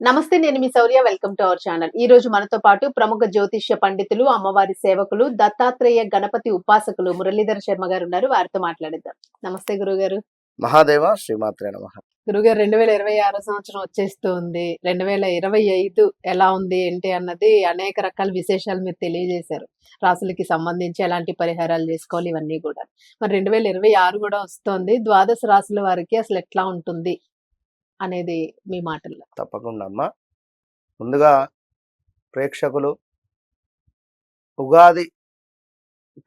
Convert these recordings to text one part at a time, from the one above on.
నమస్తే నేను మీ Shourya. Welcome to our channel. ఈ రోజు మనతో పాటు ప్రముఖ జ్యోతిష్య పండితులు అమ్మవారి సేవకులు దత్తాత్రేయ గణపతి ఉపాసకులు మురళీధర్ శర్మ గారు ఉన్నారు. వారితో మాట్లాడిద్దాం. నమస్తే గురుగారు. మహాదేవ శ్రీమాత్రే నమ. గురుగారు రెండు వేల ఇరవై ఆరో సంవత్సరం వచ్చేస్తుంది. రెండు వేల ఇరవై ఐదు ఎలా ఉంది ఏంటి అన్నది అనేక రకాల విశేషాలు మీరు తెలియజేశారు. రాసులకి సంబంధించి ఎలాంటి పరిహారాలు చేసుకోవాలి ఇవన్నీ కూడా. మరి రెండు వేల ఇరవై ఆరు కూడా వస్తుంది. ద్వాదశ రాసుల వారికి అసలు ఎట్లా ఉంటుంది? అనేది మీ మాటల్లో. తప్పకుండా అమ్మా. ముందుగా ప్రేక్షకులు ఉగాది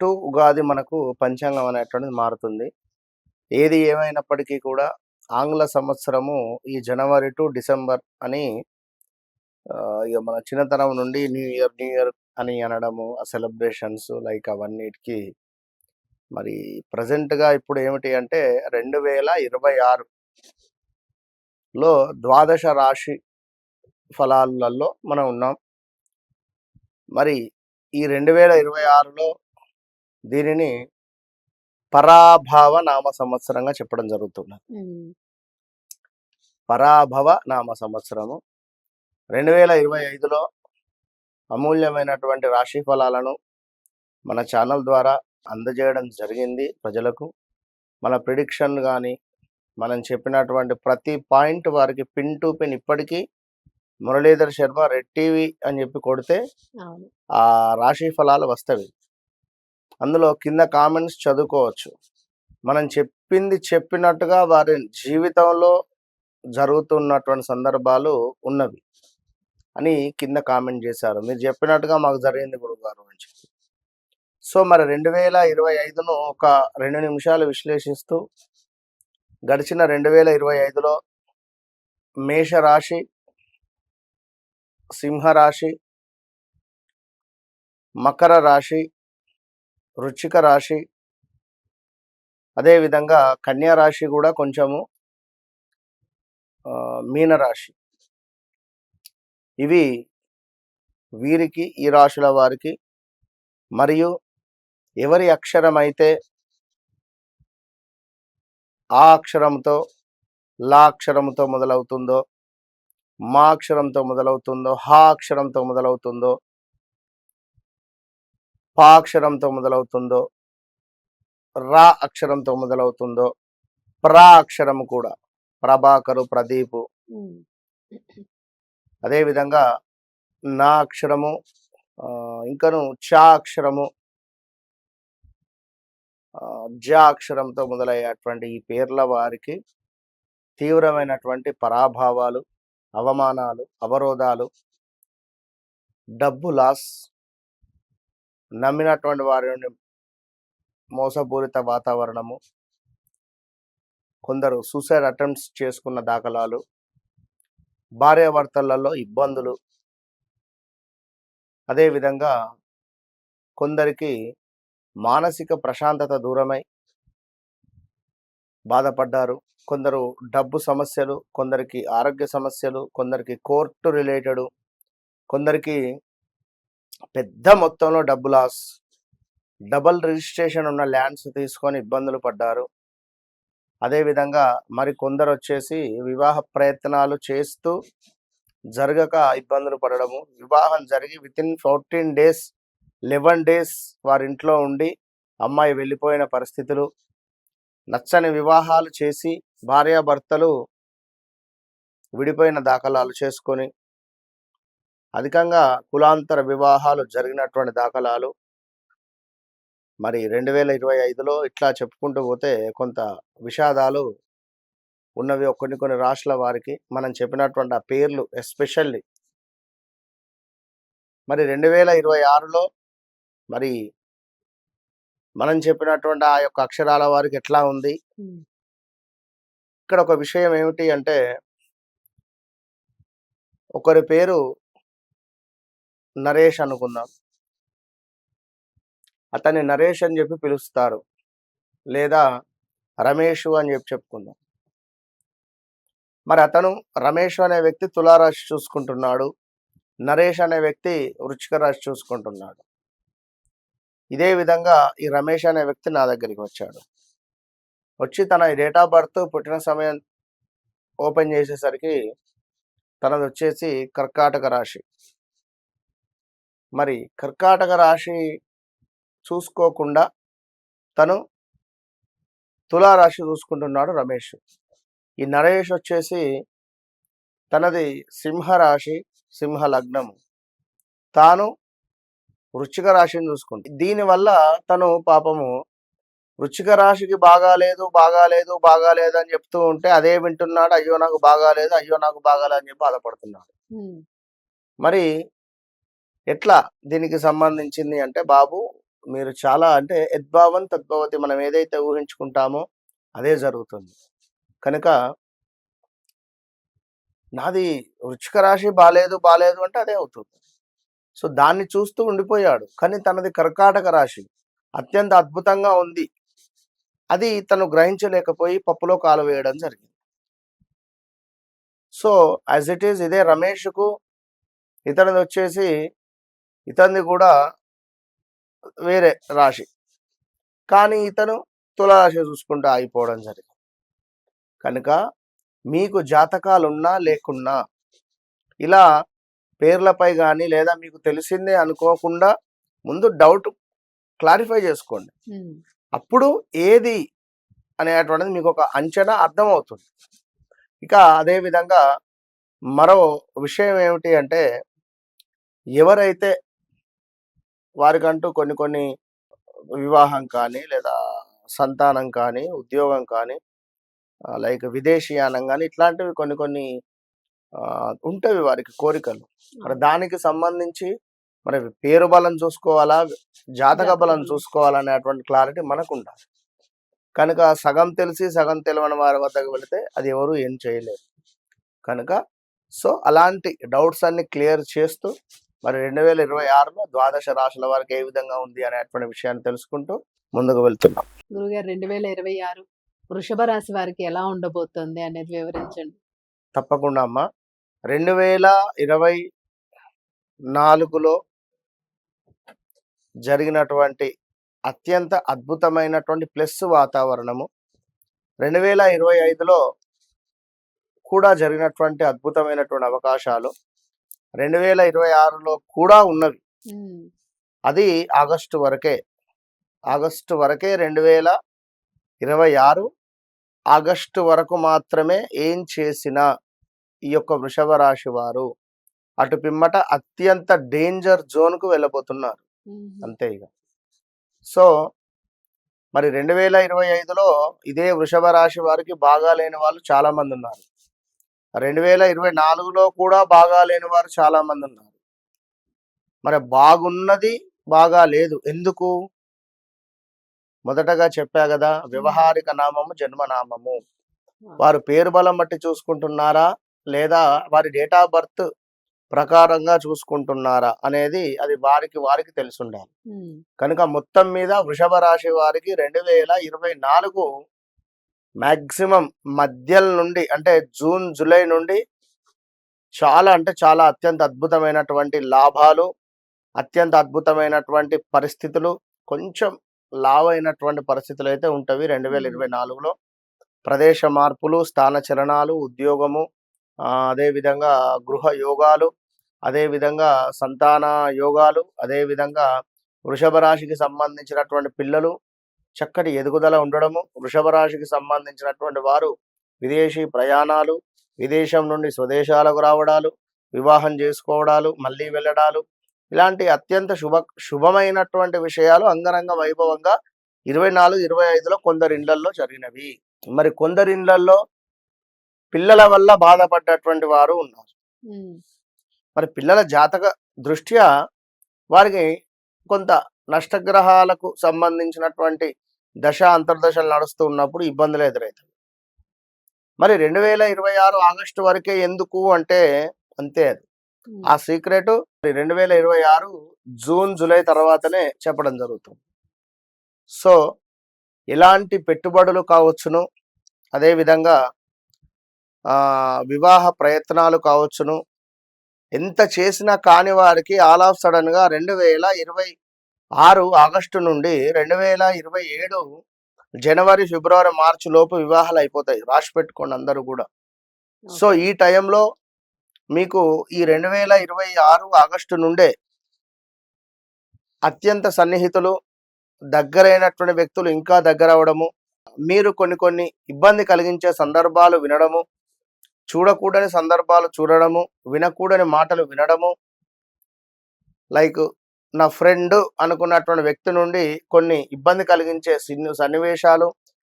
టు ఉగాది మనకు పంచాంగం అనేటువంటిది మారుతుంది. ఏది ఏమైనప్పటికీ కూడా ఆంగ్ల సంవత్సరము ఈ జనవరి టు డిసెంబర్ అని ఇక మన చిన్నతనం నుండి న్యూ ఇయర్ న్యూ ఇయర్ అని అనడము ఆ సెలబ్రేషన్స్ లైక్ అవన్నిటికీ మరి ప్రజెంట్గా ఇప్పుడు ఏమిటి అంటే రెండు వేల ఇరవై ఆరు లో ద్వాదశ రాశి ఫలాలలో మనం ఉన్నాం. మరి ఈ రెండు వేల ఇరవై ఆరులో దీనిని పరాభవ నామ సంవత్సరంగా చెప్పడం జరుగుతుంది ఉమ్, పరాభవ నామ సంవత్సరము. రెండు వేల ఇరవై ఐదులో అమూల్యమైనటువంటి రాశి ఫలాలను మన ఛానల్ ద్వారా అందజేయడం జరిగింది ప్రజలకు. మన ప్రిడిక్షన్ కానీ మనం చెప్పినటువంటి ప్రతి పాయింట్ వారికి పిన్ టు పిన్ ఇప్పటికీ మురళీధర్ శర్మ రెడ్ టీవీ అని చెప్పి కొడితే ఆ రాశి ఫలాలు వస్తవి. అందులో కింద కామెంట్స్ చదువుకోవచ్చు. మనం చెప్పింది చెప్పినట్టుగా వారి జీవితంలో జరుగుతున్నటువంటి సందర్భాలు ఉన్నవి అని కింద కామెంట్ చేశారు. మీరు చెప్పినట్టుగా మాకు జరిగింది గురుగారు అని చెప్పి. సో మరి రెండు వేల ఇరవై ఐదును ఒక రెండు నిమిషాలు విశ్లేషిస్తూ గడిచిన రెండు వేల ఇరవై ఐదులో మేషరాశి సింహరాశి మకర రాశి రుచిక రాశి అదేవిధంగా కన్యా రాశి కూడా కొంచెము మీనరాశి. ఇవి వీరికి ఈ రాశుల వారికి మరియు ఎవరి అక్షరం అయితే ఆ అక్షరంతో లా అక్షరంతో మొదలవుతుందో మా అక్షరంతో మొదలవుతుందో హా అక్షరంతో మొదలవుతుందో పా అక్షరంతో మొదలవుతుందో రా అక్షరంతో మొదలవుతుందో ప్రా అక్షరం కూడా. ప్రభాకరు ప్రదీపు. అదేవిధంగా నా అక్షరము ఇంకను చా అక్షరము జ అక్షరంతో మొదలయ్యేటువంటి ఈ పేర్ల వారికి తీవ్రమైనటువంటి పరాభావాలు అవమానాలు అవరోధాలు డబ్బు లాస్ నమ్మినటువంటి వారి నుండి మోసపూరిత వాతావరణము కొందరు సూసైడ్ అటెంప్ట్స్ చేసుకున్న దాఖలాలు భార్యాభర్తలలో ఇబ్బందులు. అదేవిధంగా కొందరికి మానసిక ప్రశాంతత దూరమై బాధపడ్డారు. కొందరు డబ్బు సమస్యలు కొందరికి ఆరోగ్య సమస్యలు కొందరికి కోర్టు రిలేటెడ్ కొందరికి పెద్ద మొత్తంలో డబ్బు లాస్ డబల్ రిజిస్ట్రేషన్ ఉన్న ల్యాండ్స్ తీసుకొని ఇబ్బందులు పడ్డారు. అదేవిధంగా మరి కొందరు వచ్చేసి వివాహ ప్రయత్నాలు చేస్తూ జరగక ఇబ్బందులు పడడము వివాహం జరిగి within fourteen days eleven days వారి ఇంట్లో ఉండి అమ్మాయి వెళ్ళిపోయిన పరిస్థితులు నచ్చని వివాహాలు చేసి భార్యాభర్తలు విడిపోయిన దాఖలాలు చేసుకొని అధికంగా కులాంతర వివాహాలు జరిగినటువంటి దాఖలాలు. మరి రెండు వేల ఇరవై ఐదులో ఇట్లా చెప్పుకుంటూ పోతే కొంత విషాదాలు ఉన్నవి కొన్ని కొన్ని రాష్ట్రాల వారికి. మనం చెప్పినటువంటి ఆ పేర్లు ఎస్పెషల్లీ. మరి రెండు వేల ఇరవై ఆరులో మరి మనం చెప్పినటువంటి ఆ యొక్క అక్షరాల వారికి ఎట్లా ఉంది? ఇక్కడ ఒక విషయం ఏమిటి అంటే ఒకరి పేరు నరేష్ అనుకుందాం. అతన్ని నరేష్ అని చెప్పి పిలుస్తారు. లేదా రమేష్ అని చెప్పి చెప్పుకుందాం. మరి అతను రమేష్ అనే వ్యక్తి తులారాశి చూసుకుంటున్నాడు. నరేష్ అనే వ్యక్తి వృచ్చిక రాశి చూసుకుంటున్నాడు. ఇదే విధంగా ఈ రమేష్ అనే వ్యక్తి నా దగ్గరికి వచ్చాడు. వచ్చి తన డేట్ ఆఫ్ బర్త్ పుట్టిన సమయం ఓపెన్ చేసేసరికి తనది వచ్చేసి కర్కాటక రాశి. మరి కర్కాటక రాశి చూసుకోకుండా తను తులారాశి చూసుకుంటున్నాడు రమేష్. ఈ నరేష్ వచ్చేసి తనది సింహరాశి సింహ లగ్నము తాను వృశ్చిక రాశిని చూసుకుంటుంది దీనివల్ల తను పాపము వృశ్చిక రాశికి బాగాలేదు బాగాలేదు బాగాలేదు అని చెప్తూ ఉంటే అదే వింటున్నాడు అయ్యో నాకు బాగాలేదు అయ్యో నాకు బాగాలేదు అని చెప్పి బాధపడుతున్నాడు. మరి ఎట్లా దీనికి సంబంధించింది అంటే బాబు మీరు చాలా అంటే యద్భావం తద్భవతి మనం ఏదైతే ఊహించుకుంటామో అదే జరుగుతుంది. కనుక నాది వృచ్చిక రాశి బాలేదు బాలేదు అంటే అదే అవుతుంది. సో దాన్ని చూస్తూ ఉండిపోయాడు. కానీ తనది కర్కాటక రాశి. అత్యంత అద్భుతంగా ఉంది. అది తను గ్రహించలేకపోయి పప్పులో కాలు వేయడం జరిగింది. సో యాజ్ ఇట్ ఈస్ ఇదే రమేష్కు ఇతనిది వచ్చేసి ఇతనిది కూడా వేరే రాశి. కానీ ఇతను తులారాశి చూసుకుంటూ ఆగిపోవడం జరిగింది. కనుక మీకు జాతకాలు ఉన్నా లేకున్నా ఇలా పేర్లపై కానీ లేదా మీకు తెలిసిందే అనుకోకుండా ముందు డౌట్ క్లారిఫై చేసుకోండి. అప్పుడు ఏది అనేటువంటిది మీకు ఒక అంచనా అర్థమవుతుంది. ఇక అదే విధంగా మరో విషయం ఏమిటి అంటే ఎవరైతే వారికంటూ కొన్ని కొన్ని వివాహం కానీ లేదా సంతానం కానీ ఉద్యోగం కానీ లైక్ విదేశీయానం కానీ ఇట్లాంటివి కొన్ని కొన్ని ఉంటవి వారికి కోరికలు. మరి దానికి సంబంధించి మరి పేరు బలం చూసుకోవాలా జాతక బలం. చూసుకోవాలనేటువంటి క్లారిటీ మనకు ఉండాలి కనుక సగం తెలిసి సగం తెలియని వారి వద్దకు వెళితే అది ఎవరు ఏం చేయలేరు. కనుక సో అలాంటి డౌట్స్ అన్ని క్లియర్ చేస్తూ మరి రెండు వేల ఇరవై ఆరులో ద్వాదశ రాశుల వారికి ఏ విధంగా ఉంది అనేటువంటి విషయాన్ని తెలుసుకుంటూ ముందుకు వెళ్తున్నాం. గురుగారు రెండు వేల ఇరవై ఆరు వృషభ రాశి వారికి ఎలా ఉండబోతుంది అనేది వివరించండి. తప్పకుండా అమ్మా. రెండు వేల ఇరవై నాలుగులో జరిగినటువంటి అత్యంత అద్భుతమైనటువంటి ప్లస్ వాతావరణము. రెండు వేల ఇరవై ఐదులో కూడా జరిగినటువంటి అద్భుతమైనటువంటి అవకాశాలు. రెండు వేల ఇరవై ఆరులో కూడా ఉన్నవి. అది ఆగస్టు వరకే. ఆగస్టు వరకే రెండు వేల ఇరవై ఆరు ఆగస్టు వరకు మాత్రమే ఏం చేసినా ఈ యొక్క వృషభ రాశి వారు అటు పిమ్మట అత్యంత డేంజర్ జోన్కు వెళ్ళబోతున్నారు. ఉమ్, అంతే ఇక సో మరి రెండు వేల ఇరవై ఐదులో ఇదే వృషభ రాశి వారికి బాగా లేని వాళ్ళు చాలా మంది ఉన్నారు రెండు వేల ఇరవై నాలుగులో కూడా బాగా లేని వారు చాలా మంది ఉన్నారు మరి బాగున్నది బాగా లేదు. ఎందుకు? మొదటగా చెప్పా కదా వ్యవహారిక నామము జన్మనామము. వారు పేరు బలం బట్టి చూసుకుంటున్నారా? లేదా వారి డేట్ ఆఫ్ బర్త్ ప్రకారంగా చూసుకుంటున్నారా అనేది అది వారికి వారికి తెలిసి ఉండాలి ఉమ్, కనుక మొత్తం మీద వృషభ రాశి వారికి రెండు వేల ఇరవై నాలుగు మ్యాక్సిమం మధ్యల నుండి అంటే జూన్ జూలై నుండి చాలా అంటే చాలా అత్యంత అద్భుతమైనటువంటి లాభాలు అత్యంత అద్భుతమైనటువంటి పరిస్థితులు కొంచెం లావ్ అయినటువంటి పరిస్థితులు అయితే ఉంటవి రెండు వేల ఇరవై నాలుగులో. ప్రదేశ మార్పులు స్థాన చలనాలు ఉద్యోగము అదేవిధంగా గృహ యోగాలు అదేవిధంగా సంతాన యోగాలు అదేవిధంగా వృషభ రాశికి సంబంధించినటువంటి పిల్లలు చక్కటి ఎదుగుదల ఉండడము వృషభ రాశికి సంబంధించినటువంటి వారు విదేశీ ప్రయాణాలు విదేశం నుండి స్వదేశాలకు రావడాలు వివాహం చేసుకోవడాలు మళ్ళీ వెళ్ళడాలు ఇలాంటి అత్యంత శుభ శుభమైనటువంటి విషయాలు అంగరంగ వైభవంగా ఇరవై నాలుగు ఇరవై ఐదులో కొందరి ఇండ్లల్లో జరిగినవి. మరి కొందరి ఇండ్లల్లో పిల్లల వల్ల బాధపడ్డటువంటి వారు ఉన్నారు. మరి పిల్లల జాతక దృష్ట్యా వారికి కొంత నష్టగ్రహాలకు సంబంధించినటువంటి దశ అంతర్దశలు నడుస్తూ ఉన్నప్పుడు ఇబ్బందులు ఎదురవుతాయి మరి రెండు వేల ఇరవై ఆరు ఆగస్టు వరకే ఎందుకు అంటే అంతే అది. ఆ సీక్రెట్ రెండు వేల ఇరవై ఆరు జూన్ జూలై తర్వాతనే చెప్పడం జరుగుతుంది. సో ఎలాంటి పెట్టుబడులు కావచ్చును? అదేవిధంగా వివాహ ప్రయత్నాలు కావచ్చును. ఎంత చేసినా కాని వారికి ఆల్ ఆఫ్ సడన్గా రెండు వేల ఇరవై ఆరు ఆగస్టు నుండి రెండు వేల ఇరవై ఏడు జనవరి ఫిబ్రవరి మార్చి లోపు వివాహాలు అయిపోతాయి. రాసి పెట్టుకోండి అందరూ కూడా. సో ఈ టైంలో మీకు ఈ రెండు వేల ఇరవై ఆరు ఆగస్టు నుండే అత్యంత సన్నిహితులు దగ్గరైనటువంటి వ్యక్తులు ఇంకా దగ్గర అవడము మీరు కొన్ని కొన్ని ఇబ్బంది కలిగించే సందర్భాలు వినడము చూడకూడని సందర్భాలు చూడడము వినకూడని మాటలు వినడము. లైక్ నా ఫ్రెండ్ అనుకున్నటువంటి వ్యక్తి నుండి కొన్ని ఇబ్బంది కలిగించే సన్నివేశాలు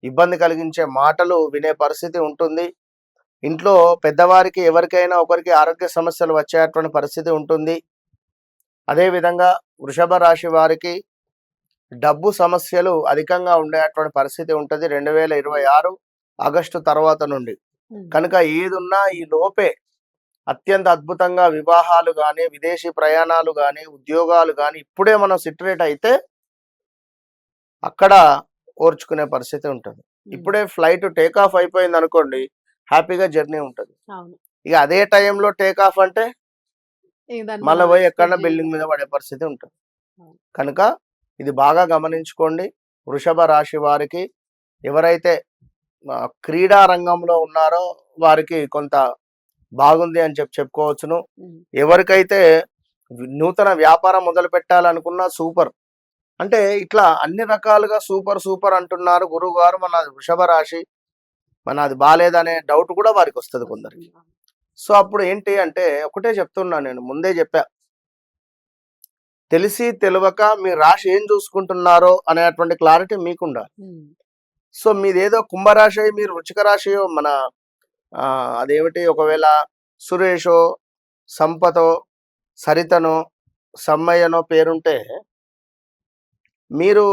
ఇబ్బంది కలిగించే మాటలు వినే పరిస్థితి ఉంటుంది. ఇంట్లో పెద్దవారికి ఎవరికైనా ఒకరికి ఆరోగ్య సమస్యలు వచ్చేటువంటి పరిస్థితి ఉంటుంది. అదేవిధంగా వృషభ రాశి వారికి డబ్బు సమస్యలు అధికంగా ఉండేటువంటి పరిస్థితి ఉంటుంది. రెండు వేల ఇరవై ఆరు ఆగస్టు తర్వాత నుండి. కనుక ఏదున్నా ఈ లోపే అత్యంత అద్భుతంగా వివాహాలు కానీ విదేశీ ప్రయాణాలు కానీ ఉద్యోగాలు కానీ ఇప్పుడే మనం సిట్రేట్ అయితే అక్కడ ఓర్చుకునే పరిస్థితి ఉంటుంది. ఇప్పుడే ఫ్లైట్ టేక్ ఆఫ్ అయిపోయింది అనుకోండి హ్యాపీగా జర్నీ ఉంటుంది. ఇక అదే టైంలో టేక్ ఆఫ్ అంటే మళ్ళీ పోయి ఎక్కడ బిల్డింగ్. మీద పడే పరిస్థితి ఉంటుంది. కనుక ఇది బాగా గమనించుకోండి. వృషభ రాశి వారికి ఎవరైతే క్రీడా రంగంలో ఉన్నారో వారికి కొంత బాగుంది అని చెప్పి చెప్పుకోవచ్చును. ఎవరికైతే నూతన వ్యాపారం మొదలు పెట్టాలనుకున్నా సూపర్. అంటే ఇట్లా అన్ని రకాలుగా సూపర్ సూపర్ అంటున్నారు గురువు గారు మన వృషభ రాశి మన అది బాగాలేదనే డౌట్ కూడా వారికి వస్తుంది కొందరికి. సో అప్పుడు ఏంటి అంటే ఒకటే చెప్తున్నా నేను ముందే చెప్పా. తెలిసి తెలియక మీ రాశి ఏం చూసుకుంటున్నారో అనేటువంటి క్లారిటీ మీకు ఉండాలి ఉమ్, సో మీదేదో కుంభరాశి అయి మీరు వృచ్చిక రాశియో మన అదేమిటి? ఒకవేళ సురేషో సంపతో సరితనో సమ్మయ్యనో పేరుంటే మీరు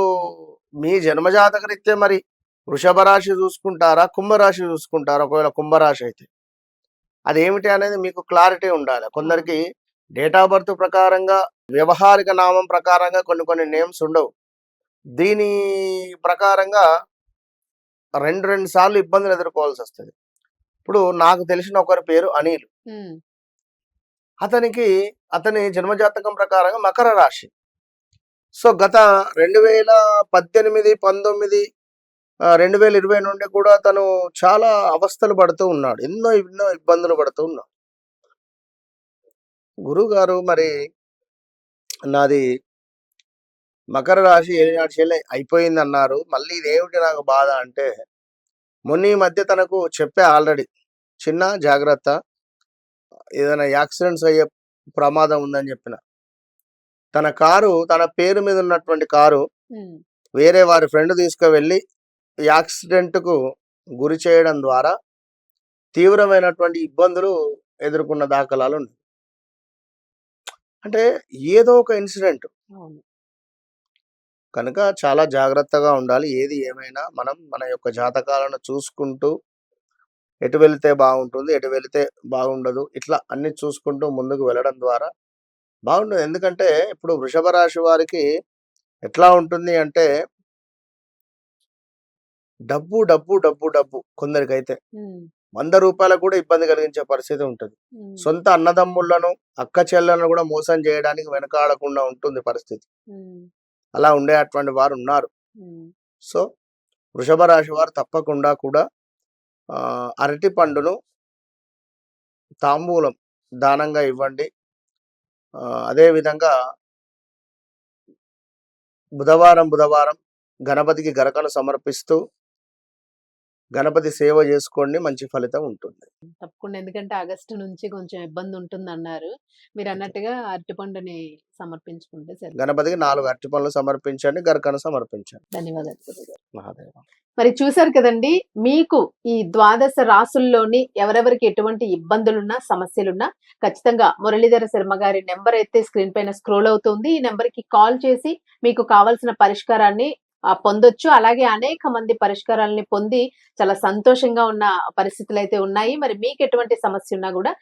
మీ జన్మజాతక రీత్యా మరి వృషభ రాశి చూసుకుంటారా కుంభరాశి చూసుకుంటారా? ఒకవేళ కుంభరాశి అయితే. అదేమిటి అనేది మీకు క్లారిటీ ఉండాలి. కొందరికి డేట్ ఆఫ్ బర్త్ ప్రకారంగా వ్యవహారిక నామం ప్రకారంగా కొన్ని కొన్ని నేమ్స్ ఉండవు. దీని ప్రకారంగా రెండు రెండు సార్లు ఇబ్బందులు ఎదుర్కోవాల్సి వస్తుంది. ఇప్పుడు నాకు తెలిసిన ఒకరి పేరు అనిల్. అతనికి అతని జన్మజాతకం ప్రకారంగా మకర రాశి. సో గత రెండు వేల పద్దెనిమిది పంతొమ్మిది రెండు వేల ఇరవై నుండి కూడా తను చాలా అవస్థలు పడుతూ ఉన్నాడు. ఎన్నో ఎన్నో ఇబ్బందులు పడుతూ ఉన్నాడు. గురువు గారు మరి నాది మకర రాశి ఏనాడు అయిపోయింది అన్నారు మళ్ళీ ఇదేమిటి నాకు బాధ అంటే మొన్న ఈ మధ్య తనకు చెప్పా ఆల్రెడీ. చిన్న జాగ్రత్త ఏదైనా యాక్సిడెంట్స్ అయ్యే ప్రమాదం ఉందని చెప్పిన. తన కారు తన పేరు మీద ఉన్నటువంటి కారు వేరే వారి ఫ్రెండ్ తీసుకువెళ్ళి యాక్సిడెంట్కు గురి చేయడం ద్వారా తీవ్రమైనటువంటి ఇబ్బందులు ఎదుర్కొన్న దాఖలాలు ఉన్నాయి. అంటే ఏదో ఒక ఇన్సిడెంట్. కనుక చాలా జాగ్రత్తగా ఉండాలి. ఏది ఏమైనా మనం మన యొక్క జాతకాలను చూసుకుంటూ ఎటు వెళితే బాగుంటుంది ఎటు వెళితే బాగుండదు ఇట్లా అన్ని చూసుకుంటూ ముందుకు వెళ్ళడం ద్వారా బాగుంటుంది ఎందుకంటే ఇప్పుడు వృషభ రాశి వారికి ఎట్లా ఉంటుంది అంటే డబ్బు డబ్బు డబ్బు డబ్బు కొందరికైతే వంద రూపాయలకు కూడా ఇబ్బంది కలిగించే పరిస్థితి ఉంటుంది. సొంత అన్నదమ్ములను అక్క చెల్లెలను కూడా మోసం చేయడానికి వెనకాడకుండా ఉంటుంది పరిస్థితి. అలా ఉండేటువంటి వారు ఉన్నారు. సో వృషభ రాశి వారు తప్పకుండా కూడా ఆ, అరటి పండును తాంబూలం దానంగా ఇవ్వండి. అదేవిధంగా బుధవారం బుధవారం గణపతికి గరకను సమర్పిస్తూ గణపతి సేవ చేసుకోండి మంచి ఫలితం ఉంటుంది. తప్పకుండా. ఎందుకంటే ఆగస్టు నుంచి కొంచెం ఇబ్బంది ఉంటుంది అన్నారు మీరు అన్నట్టుగా అరటిపండుని సమర్పించుకుంటే సరే గణపతికి నాలుగు అరటి పండ్లు సమర్పించండి గరకను సమర్పించండి. ధన్యవాదాలు గురుగారు. మహాదేవ. మరి చూశారు కదండి మీకు ఈ ద్వాదశ రాసుల్లోని ఎవరెవరికి ఎటువంటి ఇబ్బందులున్నా సమస్యలున్నా ఖచ్చితంగా మురళీధర శర్మ గారి నెంబర్ అయితే స్క్రీన్ పైన స్క్రోల్ అవుతుంది. ఈ నెంబర్కి కాల్ చేసి మీకు కావాల్సిన పరిష్కారాన్ని పొందొచ్చు. అలాగే అనేక మంది పరిష్కారాలని పొంది చాలా సంతోషంగా ఉన్న పరిస్థితులు అయితే ఉన్నాయి. మరి మీకు ఎటువంటి సమస్య ఉన్నా కూడా